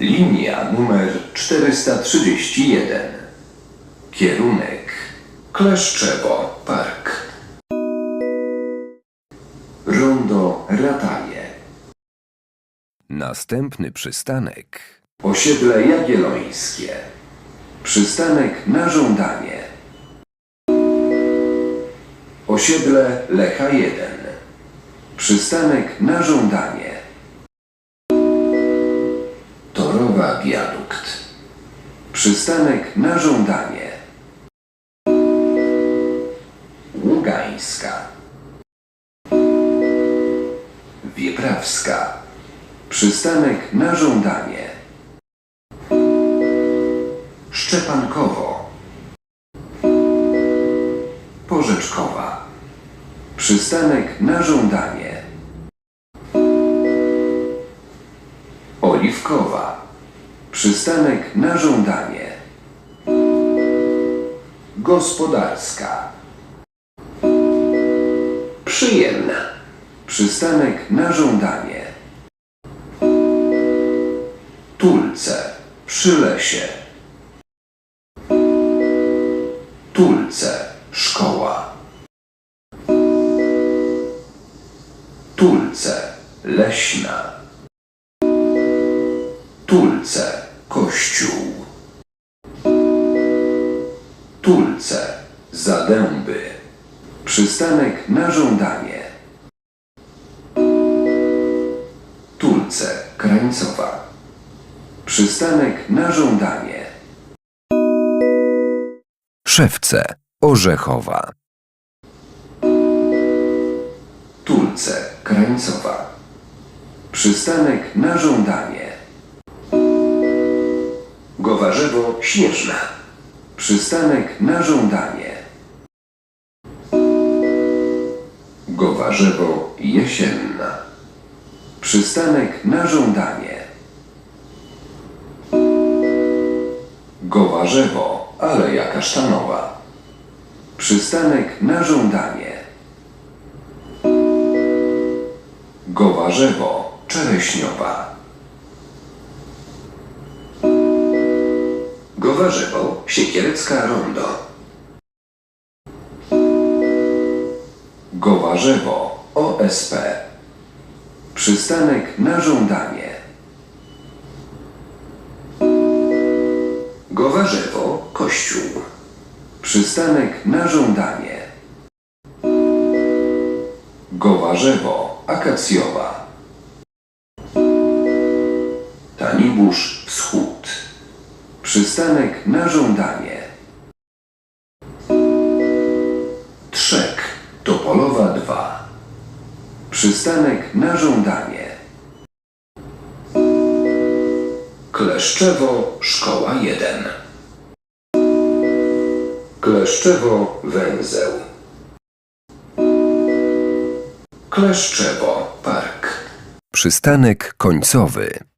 Linia numer 431. Kierunek Kleszczewo Park. Rondo Rataje. Następny przystanek. Osiedle Jagiellońskie. Przystanek na żądanie. Osiedle Lecha 1. Przystanek na żądanie. Przystanek na żądanie. Ługańska. Wieprawska. Przystanek na żądanie. Szczepankowo. Porzeczkowa. Przystanek na żądanie. Oliwkowa. Przystanek na żądanie. Gospodarska. Przyjemna. Przystanek na żądanie. Tulce. Przy lesie. Tulce. Szkoła. Tulce. Leśna. Tulce. Kościół. Tulce. Zadęby. Przystanek na żądanie. Tulce. Krańcowa. Przystanek na żądanie. Szewce. Orzechowa. Tulce Krańcowa. Przystanek na żądanie. Śnieżna. Przystanek na żądanie. Gowarzewo Jesienna. Przystanek na żądanie. Gowarzewo Aleja Kasztanowa. Przystanek na żądanie. Gowarzewo Czereśniowa. Gowarzewo Siekierecka Rondo. Gowarzewo OSP. Przystanek na żądanie. Gowarzewo Kościół. Przystanek na żądanie. Gowarzewo Akacjowa. Tanibusz Wschód. Przystanek na żądanie. Trzek Topolowa 2. Przystanek na żądanie. Kleszczewo Szkoła 1. Kleszczewo Węzeł. Kleszczewo Park. Przystanek końcowy.